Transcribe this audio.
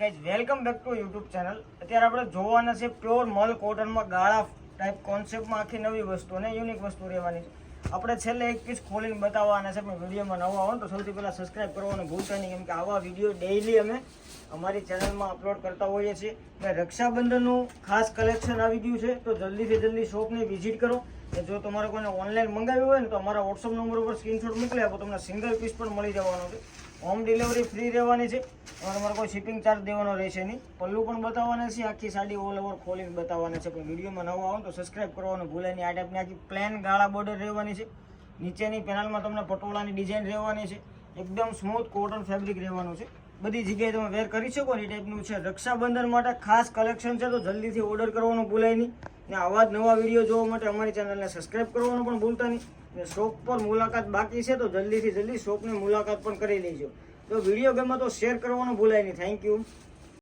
Guys welcome back to YouTube channel અત્યારે આપણે જોવાના છે પ્યોર મલ કોટનમાં ગાળા ટાઈપ કોન્સેપ્ટમાં આખી નવી વસ્તુ અને યુનિક વસ્તુ રહેવાની છે. આપણે છેલ્લે એક પીસ ખોલીને બતાવવાના છે, પણ વિડીયોમાં નવા હોય તો સૌથી પહેલાં સબસ્ક્રાઈબ કરવાનું ભૂલતા નહીં, કેમ કે આવા વીડિયો ડેઇલી અમે અમારી ચેનલમાં અપલોડ કરતા હોઈએ છીએ. મેં રક્ષાબંધનનું ખાસ કલેક્શન આવી ગયું છે, તો જલ્દીથી જલ્દી શોપને વિઝિટ કરો. જો તમારે કોઈને ઓનલાઈન મંગાવ્યું હોય ને તો અમારા વોટ્સઅપ નંબર ઉપર સ્ક્રીનશોટ મોકલી આપો, તમને સિંગલ પીસ પણ મળી જવાનો છે. હોમ ડિલિવરી ફ્રી રહેવાની છે. તમારે કોઈ શિપિંગ ચાર્જ દેવાનો રહેશે નહીં. પલ્લું પણ બતાવવાના છે, આખી સાડી ઓલ ઓવર ખોલીને બતાવવાના છે. પણ વિડીયોમાં નવા આવો તો સબસ્ક્રાઇબ કરવાનું ભૂલે નહીં. આ ટાઈપની આખી પ્લેન ગાળા બોર્ડર રહેવાની છે. નીચેની પેનલમાં તમને પટોળાની ડિઝાઇન રહેવાની છે. એકદમ સ્મૂથ કોટન ફેબ્રિક રહેવાનું છે. બધી જગ્યાએ તમે વેર કરી શકો એ ટાઈપનું છે. રક્ષાબંધન માટે ખાસ કલેક્શન છે તો જલ્દીથી ઓર્ડર કરવાનું ભૂલાય નહીં. ને આવા જ નવા વીડિયો જોવા માટે અમારી ચેનલને સબસ્ક્રાઇબ કરવાનું પણ ભૂલતા નહીં. ને શોપ પર મુલાકાત બાકી છે તો જલ્દીથી જલ્દી શોપની મુલાકાત પણ કરી લેજો. તો વીડિયો ગમે તો શેર કરવાનું ભૂલાય નહીં. Thank you